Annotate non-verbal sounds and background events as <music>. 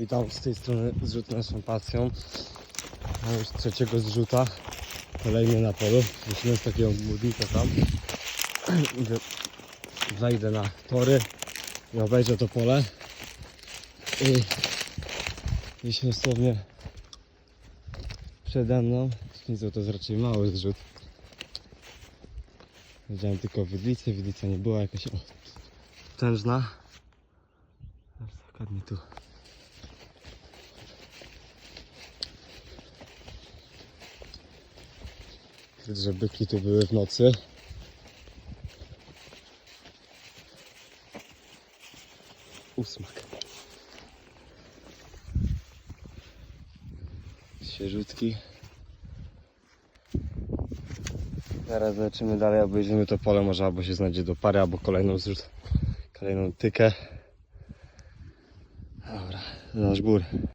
Witam z tej strony zrzut naszą pasją. Mam już trzeciego zrzuta. Kolejny na polu. Musimy z takiego budnika tam. <clears throat> Wejdę na tory i obejrzę to pole. I gdzieś dosłownie przede mną. Nic, to jest raczej mały zrzut. Widziałem tylko widlicę, widlica nie była jakaś tężna. Dokładnie tu. Że byki tu były w nocy. Ósmak. Świeżutki. Teraz zobaczymy dalej, obejrzymy to pole, może albo się znajdzie do pary, albo kolejną zrzut, kolejną tykę. Dobra, nasz gór.